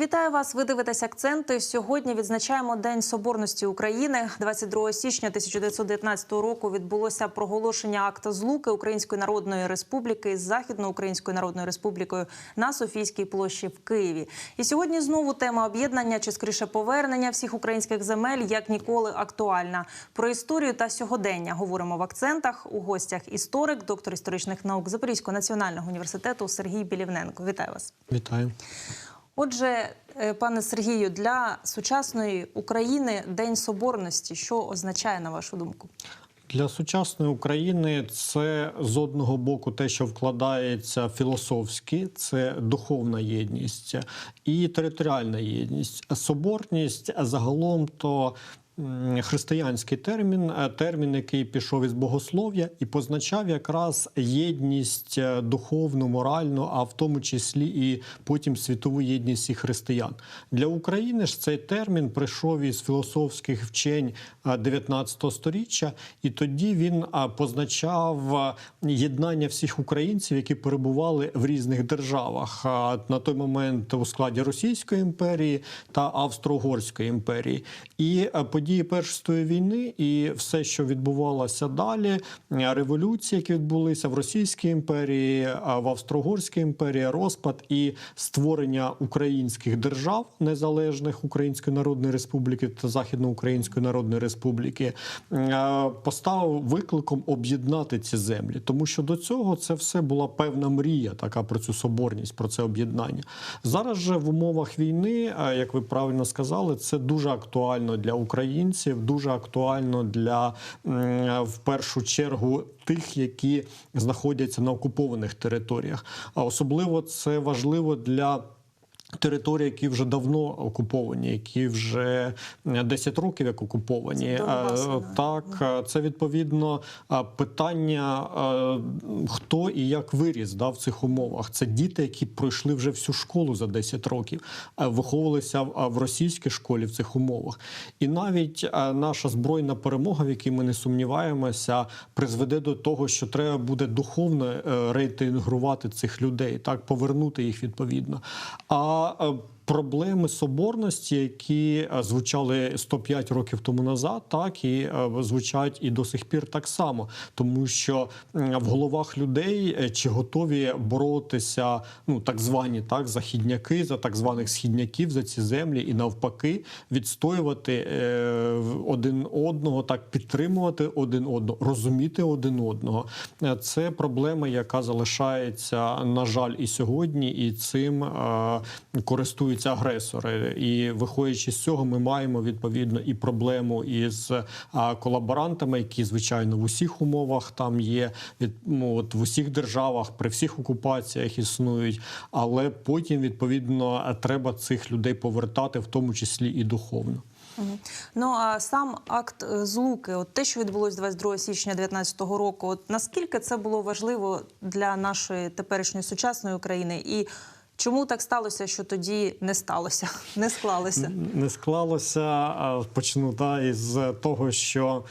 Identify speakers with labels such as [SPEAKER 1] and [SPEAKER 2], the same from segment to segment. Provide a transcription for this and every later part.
[SPEAKER 1] Вітаю вас. Ви дивитесь акценти. Сьогодні відзначаємо День Соборності України. 22 січня 1919 року відбулося проголошення акта злуки Української Народної Республіки з Західноукраїнською Народною Республікою на Софійській площі в Києві. І сьогодні знову тема об'єднання чи скоріше повернення всіх українських земель як ніколи актуальна. Про історію та сьогодення говоримо в акцентах. У гостях історик, доктор історичних наук Запорізького національного університету Сергій Білівненко. Вітаю вас.
[SPEAKER 2] Вітаю.
[SPEAKER 1] Отже, е, пане Сергію, для сучасної України День Соборності, що означає на вашу думку?
[SPEAKER 2] Для сучасної України це з одного боку те, що вкладається філософськи, це духовна єдність і територіальна єдність. Соборність загалом то християнський термін, е, термін, який пішов із богослов'я і позначав якраз єдність е, духовну, моральну, а в тому числі і потім світову єдність всіх християн. Для України ж цей термін прийшов із філософських вчень е, 19 століття, і тоді він е, позначав е, єднання всіх українців, які перебували в різних державах. На той момент у складі Російської імперії та Австро-Угорської імперії. І е, події Першої світової війни і все, що відбувалося далі, е, революції, які відбулися в Російській імперії, е, в Австро-Угорській імперії, розпад і створення українських держав незалежних Української Народної Республіки та Західноукраїнської Народної Республіки е, поставив викликом об'єднати ці землі, тому що до цього це все була певна мрія, така про цю соборність, про це об'єднання. Зараз же в умовах війни, як ви правильно сказали, це дуже актуально для українців, дуже актуально для в першу чергу тих, які знаходяться на окупованих територіях. А особливо це важливо для. Території, які вже давно окуповані, які вже 10 років як окуповані,
[SPEAKER 1] Це
[SPEAKER 2] Е, так е, це відповідно е, питання, е, хто і як виріс да, в цих умовах. Це діти, які пройшли вже всю школу за 10 років, е, виховувалися в- російській школі в цих умовах. І навіть е, наша збройна перемога, в якій ми не сумніваємося, призведе до того, що треба буде духовно е, реінтегрувати цих людей, так повернути їх відповідно. А е, Проблеми соборності, які е, звучали 105 років тому назад, так і е, звучать і до сих пір так само, тому що в головах людей е, чи готові боротися, ну так звані так західняки за так званих східняків за ці землі, і навпаки відстоювати один одного, так підтримувати один одного, розуміти один одного. Це проблема, яка залишається на жаль і сьогодні, і цим е, користуються агресори. І виходячи з цього, ми маємо відповідно і проблему із е, колаборантами, які звичайно в усіх умовах там є, від ну, от в усіх державах при всіх окупаціях існують. Але потім відповідно треба цих людей повертати, в тому числі і духовно.
[SPEAKER 1] Ну а сам акт е, злуки, от те, що відбулось 22 січня 2019 року, от наскільки це було важливо для нашої теперішньої сучасної України, і чому так сталося, що тоді не сталося, не склалося?
[SPEAKER 2] не склалося. Почну та, із того, що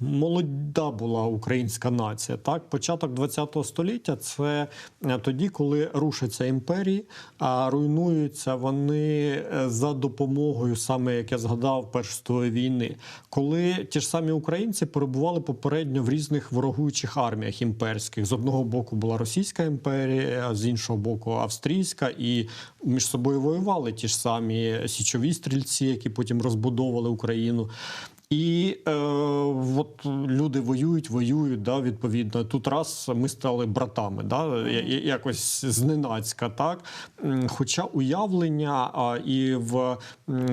[SPEAKER 2] молода була українська нація. Так, початок ХХ століття це е, тоді, коли рушаться імперії, а руйнуються вони е, за допомогою, саме як я згадав, Першої війни, коли ті ж самі українці перебували попередньо в різних ворогуючих арміях імперських. З одного боку була Російська імперія, а з іншого боку австрійська, і між собою воювали ті ж самі січові стрільці, які потім розбудовували Україну. І е, от люди воюють, воюють, да, відповідно. Тут раз ми стали братами, да, якось зненацька, так. Хоча уявлення і в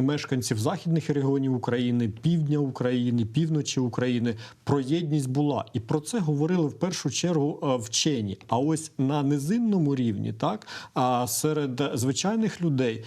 [SPEAKER 2] мешканців західних регіонів України, півдня України, півночі України про єдність була. І про це говорили в першу чергу е, вчені. А ось на низинному рівні, так, а серед звичайних людей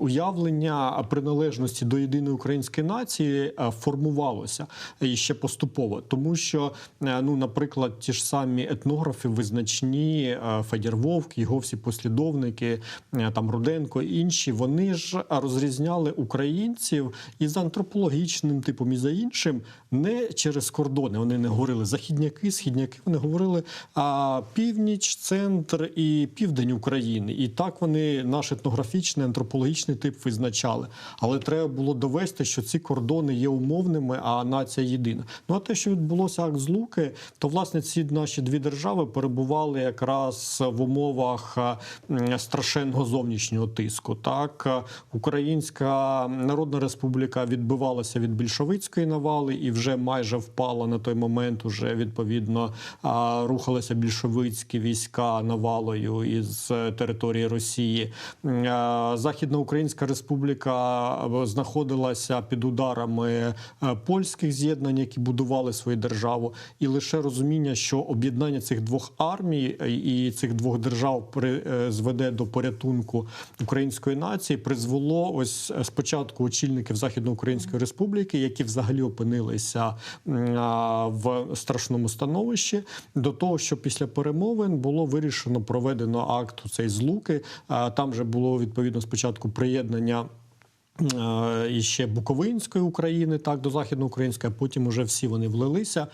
[SPEAKER 2] уявлення приналежності до єдиної української нації е, формується формувалося і ще поступово, тому що е, ну, наприклад, ті ж самі етнографи визначні е, Федір Вовк, його всі послідовники, е, там Руденко інші, вони ж розрізняли українців і за антропологічним типом, і за іншим не через кордони. Вони не говорили західняки, східняки. Вони говорили а, північ, центр і південь України. І так вони наш етнографічний антропологічний тип визначали. Але треба було довести, що ці кордони є умовними, а нація єдина. Ну а те, що відбулося акт злуки, то власне ці наші дві держави перебували якраз в умовах страшенного зовнішнього тиску. Так, Українська Народна Республіка відбивалася від більшовицької навали і вже майже впала на той момент. Уже відповідно рухалися більшовицькі війська навалою із е, території Росії. Західноукраїнська Республіка е, знаходилася під ударами е, польських з'єднань, які будували свою державу, і лише розуміння, що об'єднання цих двох армій е, і цих двох держав при- е, до порятунку української нації, призвело ось е, спочатку очільників Західноукраїнської Республіки, які взагалі опинилися в страшному становищі, до того, що після перемовин було вирішено проведено акт цей злуки. Там же було відповідно спочатку приєднання. Е, І ще Буковинської України, так до західноукраїнської, а потім уже всі вони влилися.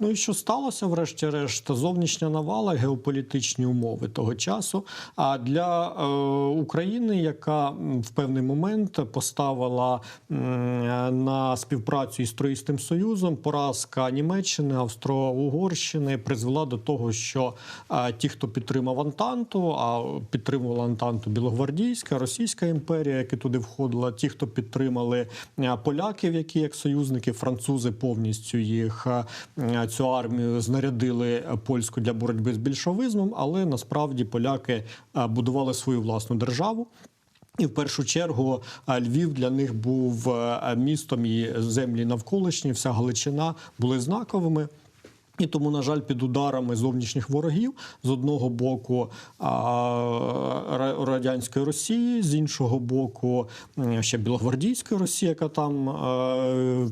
[SPEAKER 2] Ну і що сталося, врешті-решт, зовнішня навала, геополітичні умови того часу. А для е, України, яка в певний момент поставила м, на співпрацю із Троїстим Союзом, поразка Німеччини, Австро-Угорщини призвела до того, що е, ті, хто підтримав Антанту, а підтримувала Антанту Білогвардійська, Російська імперія, які туди входила, ті, хто підтримали е, поляків, які як союзники, французи повністю їх е, цю армію знарядили польську для боротьби з більшовизмом, але насправді поляки е, будували свою власну державу. І в першу чергу Львів для них був містом і землі навколишні, вся Галичина були знаковими. І тому, на жаль, під ударами зовнішніх ворогів з одного боку радянської Росії, з іншого боку, ще Білогвардійської Росії, яка там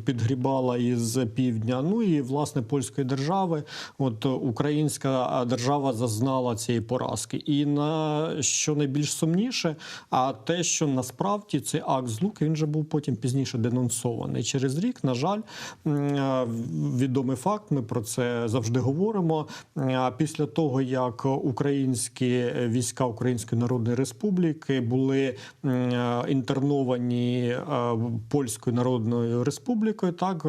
[SPEAKER 2] підгрібала із півдня. Ну і власне польської держави. От українська держава зазнала цієї поразки. І на що найбільш сумніше, а те, що насправді цей акт злуки він же був потім пізніше денонсований. Через рік, на жаль, відомий факт. Ми про це завжди говоримо. Після того, як українські війська Української Народної Республіки були е, інтерновані е, Польською Народною Республікою, так е,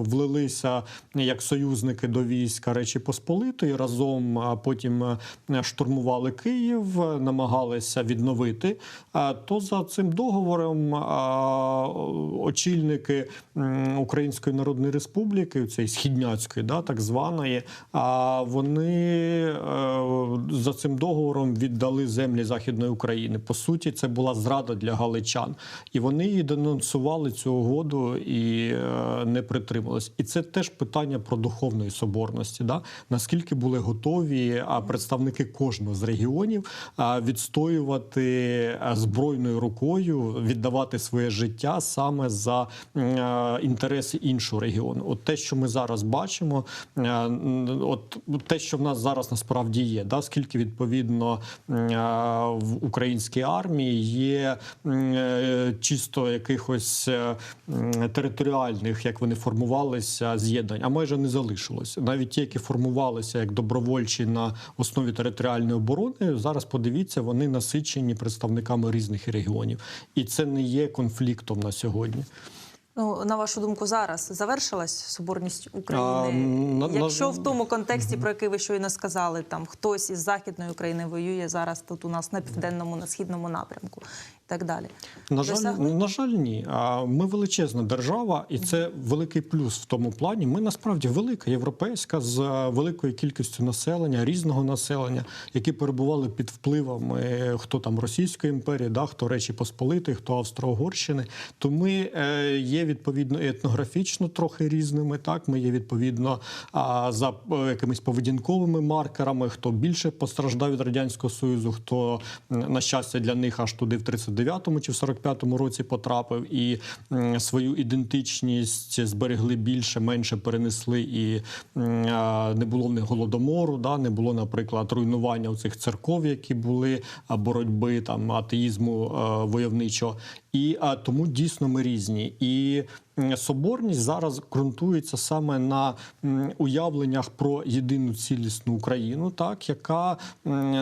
[SPEAKER 2] влилися як союзники до війська Речі Посполитої разом, потім е, штурмували Київ, намагалися відновити. То за цим договором очільники Української Народної Республіки, цієї східняцької, да, так званої, а вони е, за цим договором віддали землі Західної України. По суті, це була зрада для галичан, і вони її денонсували цю угоду і е, не притрималися. І це теж питання про духовної соборності. Да? Наскільки були готові представники кожного з регіонів відстоювати збройною рукою, віддавати своє життя саме за інтереси іншого регіону. От те, що ми зараз бачимо, от те, що в нас зараз насправді є, да? скільки відповідно в українській армії є е, чисто якихось е, територіальних, як вони формувалися, з'єднань, а майже не залишилось. Навіть ті, які формувалися як добровольчі на основі територіальної оборони, зараз подивіться, вони насичені представниками різних регіонів, і це не є конфліктом на сьогодні.
[SPEAKER 1] Ну, на вашу думку, зараз завершилась соборність
[SPEAKER 2] А,
[SPEAKER 1] України?
[SPEAKER 2] на- на-
[SPEAKER 1] Якщо в тому контексті, про який ви щойно сказали, там хтось із західної України воює зараз тут у нас на південному, на східному напрямку так далі.
[SPEAKER 2] На жаль, на жаль, ні. А Ми величезна держава, і це великий плюс в тому плані. Ми насправді велика європейська з е, великою кількістю населення, різного населення, які перебували під впливами хто там Російської імперії, да, хто Речі Посполитої, хто Австро-Угорщини. То ми е, є відповідно і етнографічно трохи різними. Так, ми є відповідно за е, якимись поведінковими маркерами, хто більше постраждав від радянського союзу, хто на щастя для них аж туди в 39 39-му чи в 45-му році потрапив, і свою ідентичність зберегли більше, менше перенесли, і не було в них голодомору, да, не було, наприклад, руйнування у цих церков, які були боротьби там атеїзму войовничого. І а, тому дійсно ми різні. І соборність зараз ґрунтується саме на уявленнях про єдину цілісну Україну, так яка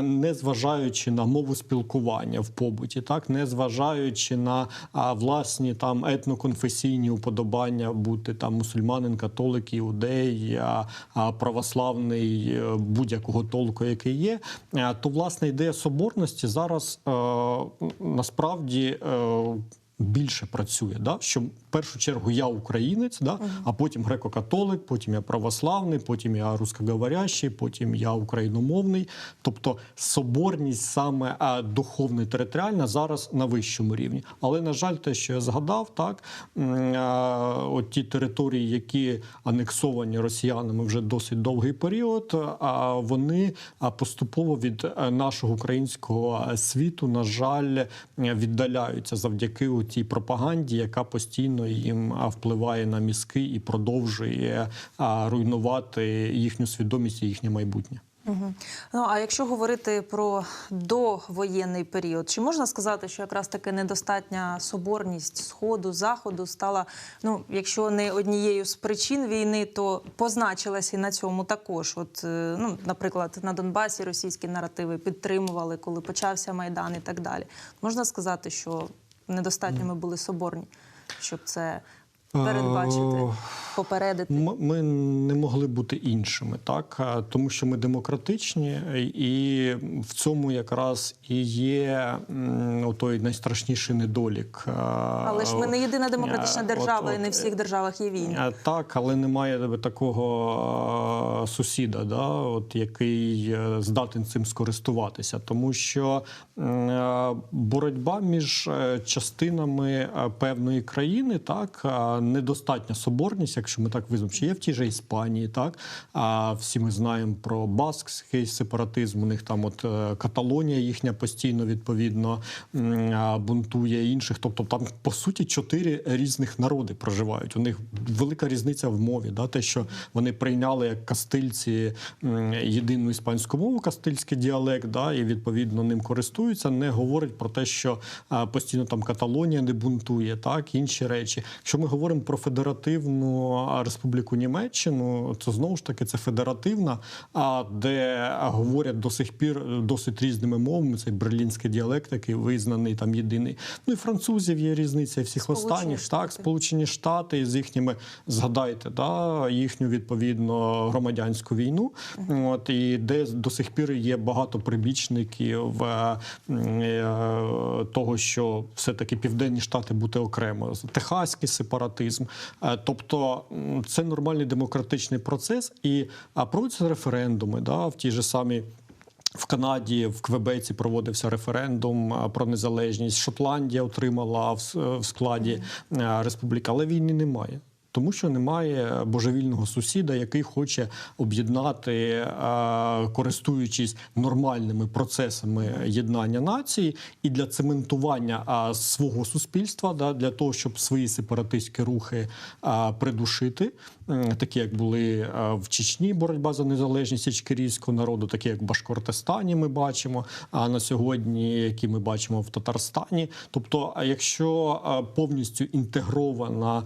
[SPEAKER 2] не зважаючи на мову спілкування в побуті, так не зважаючи на власні там етноконфесійні уподобання, бути там мусульманин, католик, іудей, православний е, будь-якого толку, який є, е, то власне ідея соборності зараз е, насправді. Більше працює, да що першу чергу я українець, да, а потім греко-католик, потім я православний, потім я русскоговорящий, потім я україномовний. Тобто соборність саме духовна і територіальна зараз на вищому рівні. Але на жаль, те, що я згадав, так от ті території, які анексовані росіянами вже досить довгий період, а вони поступово від е, нашого українського е, світу, на жаль, е, віддаляються завдяки тій пропаганді, яка постійно їм а, впливає на мізки і продовжує руйнувати їхню свідомість і їхнє майбутнє.
[SPEAKER 1] Угу. Ну а якщо говорити про довоєнний період, чи можна сказати, що якраз таки недостатня соборність сходу заходу стала, ну якщо не однією з причин війни, то позначилася і на цьому також. От е, ну, наприклад, на Донбасі російські наративи підтримували, коли почався майдан і так далі. Можна сказати, що недостатньо ми були соборні, щоб це передбачити,
[SPEAKER 2] Е,
[SPEAKER 1] попередити.
[SPEAKER 2] Ми не могли бути іншими, так тому що ми демократичні, і в цьому якраз і є той найстрашніший недолік.
[SPEAKER 1] Але ж ми не єдина демократична
[SPEAKER 2] от-
[SPEAKER 1] держава, і не в всіх державах є війни.
[SPEAKER 2] Е, Так, але немає такого е, сусіда, да, от, який е, здатен цим скористуватися. Тому що е, боротьба між е, частинами е, певної країни, так, е, недостатня соборність, якщо ми так визнаємо, що є в тій же Іспанії, так, а всі ми знаємо про баскський сепаратизм, у них там от е, Каталонія їхня постійно відповідно бунтує інших. Тобто там по суті чотири різних народи проживають. У них велика різниця в мові. Да? Те, що вони прийняли як кастильці єдину іспанську мову, кастильський діалект, да? і відповідно ним користуються, не говорить про те, що постійно там Каталонія не бунтує, так інші речі. Якщо ми говоримо про федеративну республіку Німеччину, то знову ж таки це федеративна, а де говорять до сих пір досить різними мовами. Цей берлінський діалект, який визнаний там єдиний. Ну і французів є різниця, і всіх
[SPEAKER 1] Сполучені
[SPEAKER 2] останніх
[SPEAKER 1] Штати.
[SPEAKER 2] так, Сполучені Штати з їхніми згадайте, да, їхню відповідно громадянську війну. От і де до сих пір є багато прибічників е, е, того, що все-таки південні штати бути окремо, техаський сепаратизм. Е, Тобто це нормальний демократичний процес, і проводяться референдуми да, в тій же самій. В Канаді в Квебеці проводився референдум про незалежність. Шотландія отримала в, складі республіки, але війни немає. Тому що немає божевільного сусіда, який хоче об'єднати, користуючись нормальними процесами єднання нації, і для цементування свого суспільства, для того, щоб свої сепаратистські рухи придушити, такі як були в Чечні боротьба за незалежність ічкерійського народу, такі як в Башкортостані ми бачимо, а на сьогодні, які ми бачимо в Татарстані. Тобто, якщо повністю інтегрована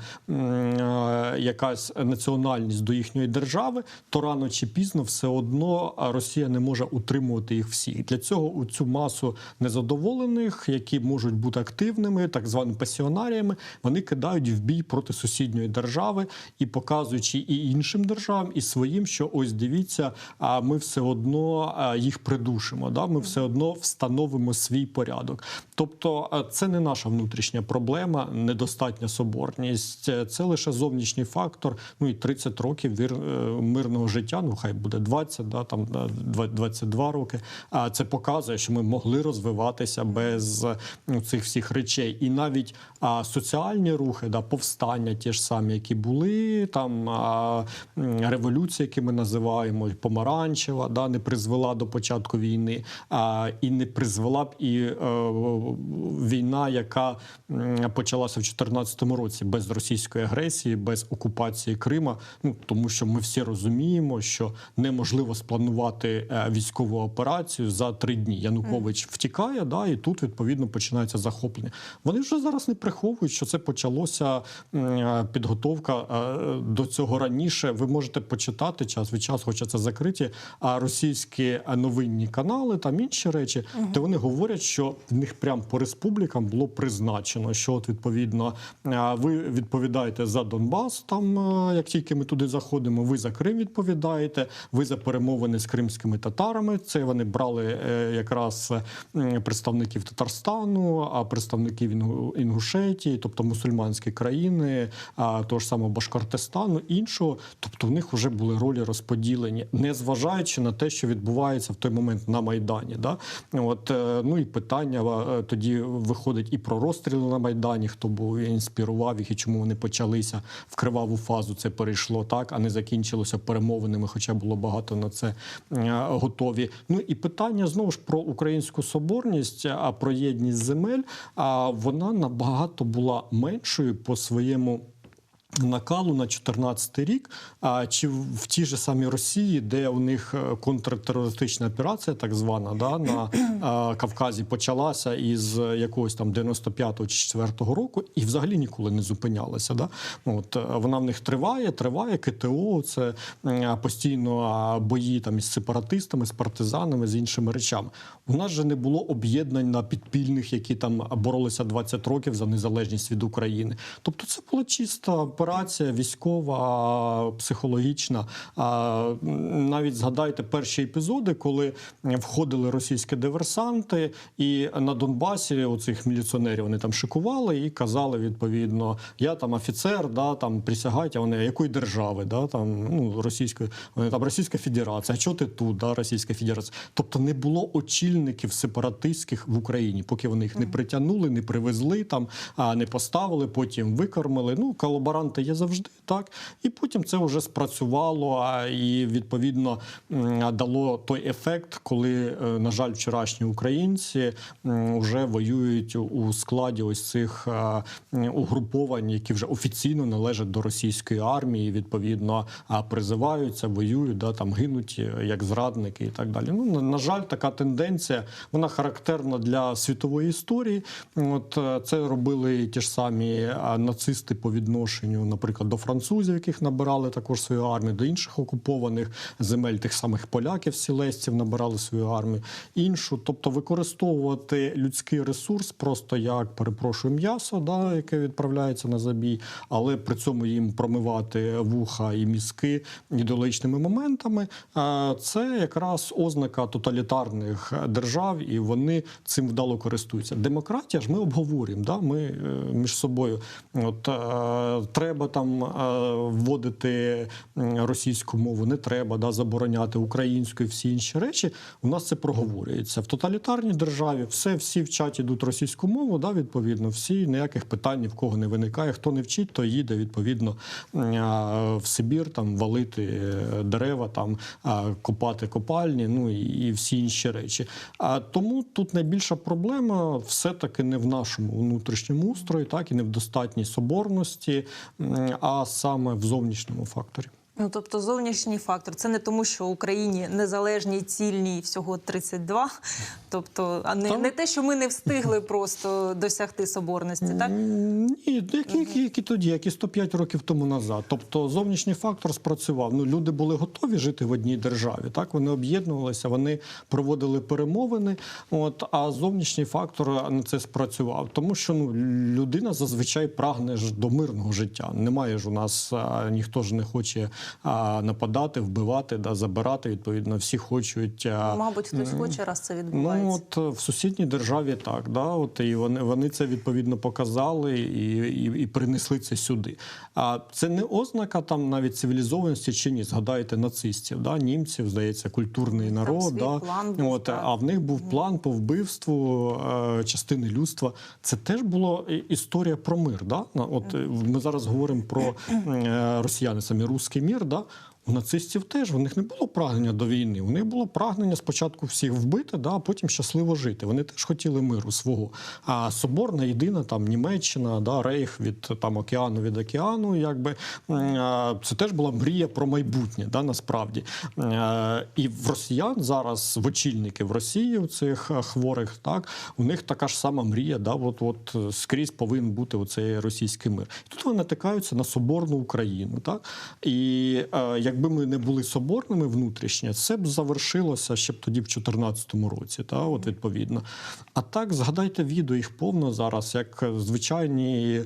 [SPEAKER 2] якась національність до їхньої держави, то рано чи пізно все одно Росія не може утримувати їх всіх. Для цього у цю масу незадоволених, які можуть бути активними, так званими пасіонаріями, вони кидають в бій проти сусідньої держави і показуючи і іншим державам, і своїм, що ось дивіться, а ми все одно їх придушимо. Да? Ми все одно встановимо свій порядок. Тобто, це не наша внутрішня проблема, недостатня соборність, Це- це лише зовнішня зовнішній фактор. Ну і 30 років вір, е, мирного життя. Ну хай буде 20, да, там да, два- 22 роки. А це показує, що ми могли розвиватися без ну, цих всіх речей. І навіть а, соціальні рухи, да, повстання, ті ж самі, які були там а, м, революція, які ми називаємо помаранчева, да, не призвела до початку війни, а, і не призвела б і е, війна, яка почалася в 2014 році без російської агресії, без окупації Крима. Ну тому що ми всі розуміємо, що неможливо спланувати е, військову операцію за три дні. Янукович втікає, да, і тут відповідно починається захоплення. Вони вже зараз не приховують, що це почалося підготовка е, до цього раніше. Ви можете почитати час від часу, хоча це закриті, а російські е, новинні канали, там інші речі, де вони говорять, що в них прямо по республікам було призначено, що от відповідно е, ви відповідаєте за Донбас, там е, як тільки ми туди заходимо, ви за Крим відповідаєте, ви за перемовини з кримськими татарами. Це вони брали е, якраз е, представників Татарстану, а представників Інгу- Інгушетії, тобто мусульманські країни, а того ж самого Башкортостану, іншого. Тобто в них вже були ролі розподілені, не зважаючи на те, що відбувається в той момент на Майдані. Да? От, ну і питання тоді виходить і про розстріли на Майдані, хто був інспірував їх і чому вони почалися в криваву фазу. Це перейшло так, а не закінчилося перемовинами, хоча було багато на це е, готові. Ну і питання знову ж про українську соборність, а про єдність земель. А вона набагато була меншою по своєму. Накалу на 14 рік, а чи в тій же самій Росії, де у них е, контртерористична операція, так звана, да, на е, Кавказі почалася із якогось там 95-го чи 4-го року, і взагалі ніколи не зупинялася. Да? От е, вона в них триває, триває КТО, це е, постійно бої там із сепаратистами, з партизанами, з іншими речами. У нас же не було об'єднань на підпільних, які там боролися 20 років за незалежність від України. Тобто, це була чиста операція військова, психологічна. Навіть згадайте перші епізоди, коли входили російські диверсанти, і на Донбасі оцих міліціонерів вони там шикували і казали відповідно: я там офіцер, да там присягайте, вони якої держави, да там ну російської, вони там Російська Федерація. А чого ти тут? Да, Російська Федерація. Тобто не було очільників сепаратистських в Україні, поки вони їх не притягнули, не привезли там, а не поставили, потім викормили. Ну колаборанти є завжди так. І потім це вже спрацювало а, і відповідно дало той ефект, коли, е, на жаль, вчорашні українці вже воюють у складі ось цих угруповань, які вже офіційно належать до російської армії. Відповідно, призиваються, воюють, да там гинуть е, як зрадники і так далі. Ну на жаль, така тенденція вона характерна для світової історії. От е, це робили ті ж самі нацисти по відношенню, наприклад, до французів, яких набирали також свою армію, до інших окупованих земель, тих самих поляків, сілесців набирали свою армію, іншу, тобто використовувати людський ресурс просто як перепрошую м'ясо, да, яке відправляється на забій, але при цьому їм промивати вуха і мізки ідеологічними моментами. Це якраз ознака тоталітарних держав, і вони цим вдало користуються. Демократія ж ми обговорюємо. Да? Ми е, між собою. От е, треба там е, вводити російську мову, не треба да, забороняти українську і всі інші речі. У нас це проговорюється в тоталітарній державі. Все всі вчать ідуть російську мову. Да, відповідно, всі ніяких питань ні в кого не виникає. Хто не вчить, то їде відповідно м, в Сибір, там валити е, дерева, там копати копальні, ну і всі інші речі. А тому тут найбільша проблема все таки не в нашому внутрішньому устрої, так і не в достатній соборності, а саме в зовнішньому факторі.
[SPEAKER 1] Ну, тобто зовнішній фактор. Це не тому, що Україні незалежній, цільній всього 32. Тобто, а не, не те, що ми не встигли просто досягти соборності, так?
[SPEAKER 2] Ні, які, які, тоді, як і 105 років тому назад. Тобто зовнішній фактор спрацював. Ну, люди були готові жити в одній державі. Так вони об'єднувалися, вони проводили перемовини. От а зовнішній фактор на це спрацював. Тому що ну людина зазвичай прагне ж до мирного життя. Немає ж у нас ніхто ж не хоче нападати, вбивати, да, забирати. Відповідно, всі хочуть.
[SPEAKER 1] Мабуть, хтось хоче, раз це
[SPEAKER 2] Ну
[SPEAKER 1] відбувається.
[SPEAKER 2] от е, в сусідній державі так, да, от і вони, вони це відповідно показали і, і, і принесли це сюди. А це не ознака там навіть цивілізованості чи ні. Згадайте нацистів, да, німців, здається, культурний народ. да,
[SPEAKER 1] план був,
[SPEAKER 2] от,
[SPEAKER 1] так.
[SPEAKER 2] а в них був план по вбивству е, частини людства. Це теж була історія про мир. Да? От е, ми зараз говоримо про е, росіяни, самі русський мір. Да? У нацистів теж у них не було прагнення до війни. У них було прагнення спочатку всіх вбити, да, а потім щасливо жити. Вони теж хотіли миру свого. А соборна єдина там Німеччина, да, Рейх від там океану від океану, якби це теж була мрія про майбутнє, да, насправді. І в росіян зараз в очільники в Росії у цих е, хворих, так у них така ж сама мрія, да, от, от скрізь повинен бути оцей російський мир. І тут вони натикаються на соборну Україну. Так? І е, якби ми не були соборними внутрішньо, це б завершилося ще б тоді в 2014 році, та, от відповідно. А так, згадайте відео, їх повно зараз, як звичайні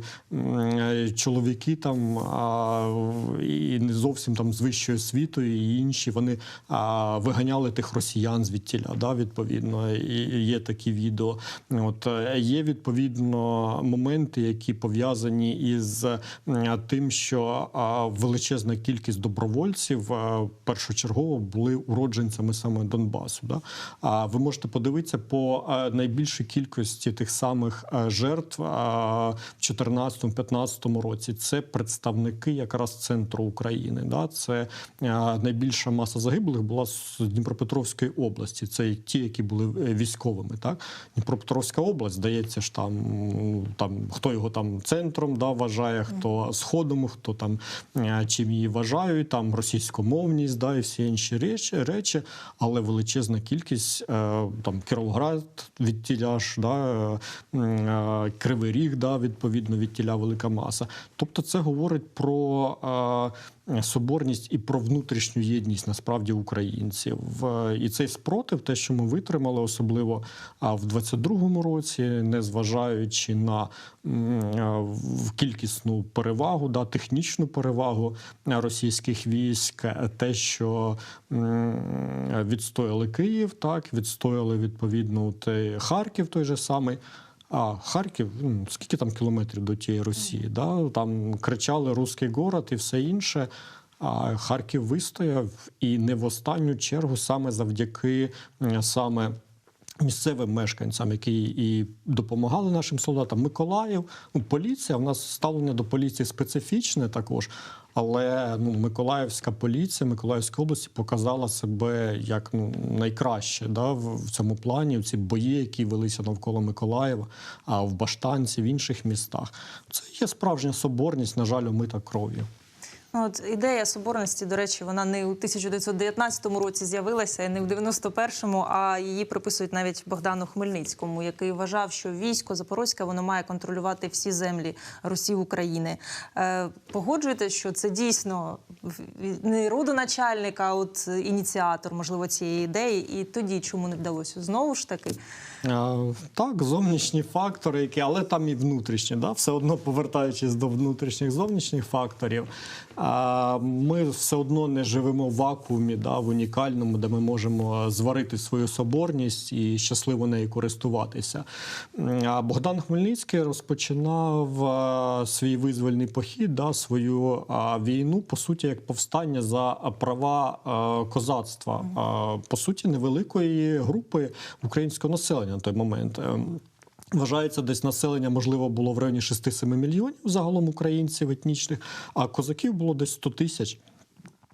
[SPEAKER 2] чоловіки там а, і не зовсім там з вищою освітою, і інші вони а, виганяли тих росіян звідтіля, да, відповідно, і і є такі відео. От е, є відповідно моменти, які пов'язані із тим, що величезна кількість добровольців а, першочергово були уродженцями саме Донбасу. Да? А ви можете подивитися по найбільшій кількості тих самих жертв в 2014-2015 році. Це представники якраз центру України. Да? Це найбільша маса загиблих була з Дніпропетровської області. Це ті, які були е, військовими. Так? Дніпропетровська область, здається ж там, там хто його там центром да, вважає, хто сходом, хто там е, чим її вважають, там російськомовність, да, і всі інші речі, речі, але величезна кількість е, там Кіровоград від тіля ж, да, е, е, Кривий Ріг, да, відповідно від тіля велика маса. Тобто це говорить про. Соборність і про внутрішню єдність насправді українців і цей спротив, те, що ми витримали, особливо в 22-му році, незважаючи на кількісну перевагу, да, технічну перевагу російських військ, е, те, що відстояли Київ, так відстояли відповідно Харків, той же самий. А Харків, ну, скільки там кілометрів до тієї Росії? Да? Там кричали Руський город і все інше. А Харків вистояв і не в останню чергу саме завдяки саме. Місцевим мешканцям, які і допомагали нашим солдатам, Миколаїв, ну, поліція. В нас ставлення до поліції специфічне також. Але ну, Миколаївська поліція Миколаївської області показала себе як ну, найкраще да, в, цьому плані. В Ці бої, які велися навколо Миколаєва, а в Баштанці, в інших містах. Це є справжня соборність, на жаль, омита кров'ю.
[SPEAKER 1] Ну, От ідея соборності, до речі, вона не у 1919 році з'явилася, і не в 91-му, а її приписують навіть Богдану Хмельницькому, який вважав, що військо Запорозьке воно має контролювати всі землі Росії України. Е, погоджуєтесь, що це дійсно не родоначальник, а от ініціатор, можливо, цієї ідеї. І тоді чому не вдалося? Знову ж таки,
[SPEAKER 2] Е, Так, зовнішні фактори, які, але там і внутрішні, да? все одно повертаючись до внутрішніх зовнішніх факторів, ми все одно не живемо в вакуумі, да, в унікальному, де ми можемо зварити свою соборність і щасливо нею користуватися. Богдан Хмельницький розпочинав свій визвольний похід, да, свою війну, по суті, як повстання за права козацтва, по суті, невеликої групи українського населення на той момент. Вважається, десь населення можливо було в районі 6-7 мільйонів загалом українців етнічних, а козаків було десь 100 тисяч.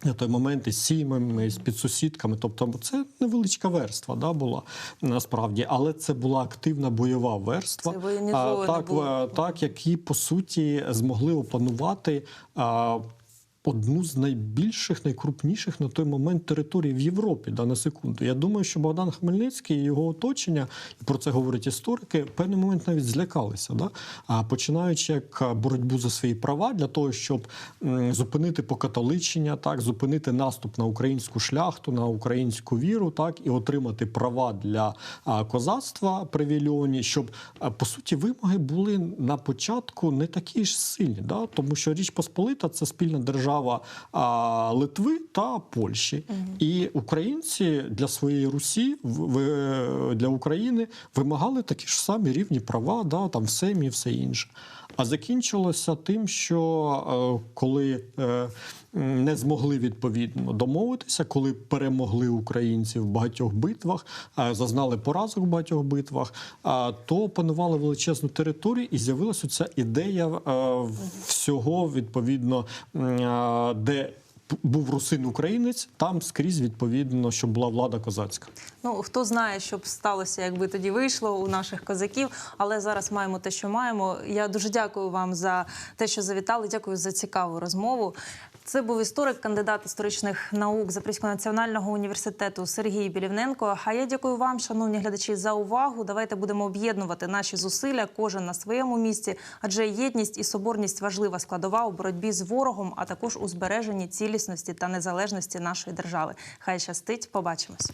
[SPEAKER 2] На той момент із сім'ями, з підсусідками, тобто це невеличка верства да, була насправді, але це була активна бойова верства,
[SPEAKER 1] Це воєнізоване
[SPEAKER 2] так, е, так, які по суті змогли опанувати. а, Одну з найбільших, найкрупніших на той момент територій в Європі, да, на секунду. Я думаю, що Богдан Хмельницький і його оточення, і про це говорять історики, в певний момент навіть злякалися. Да? А починаючи як боротьбу за свої права для того, щоб зупинити покатоличення, так, зупинити наступ на українську шляхту, на українську віру, так, і отримати права для козацтва привільйоні, щоб по суті вимоги були на початку не такі ж сильні, да? тому що Річ Посполита це спільна держава держава а, Литви та Польщі. І українці для своєї Русі в- для України вимагали такі ж самі рівні права, да, там в СЕМі і все інше. А закінчилося тим, що е, коли е, не змогли відповідно домовитися, коли перемогли українці в багатьох битвах, е, зазнали поразок в багатьох битвах, то панували величезну територію, і з'явилася ця ідея всього відповідно, де був русин українець, там скрізь відповідно, щоб була влада козацька.
[SPEAKER 1] Ну хто знає, що б сталося, якби тоді вийшло у наших козаків. Але зараз маємо те, що маємо. Я дуже дякую вам за те, що завітали. Дякую за цікаву розмову. Це був історик, кандидат історичних наук Запорізького національного університету Сергій Білівненко. А я дякую вам, шановні глядачі, за увагу. Давайте будемо об'єднувати наші зусилля, кожен на своєму місці, адже єдність і соборність важлива складова у боротьбі з ворогом, а також у збереженні цілісності та незалежності нашої держави. Хай щастить, побачимось.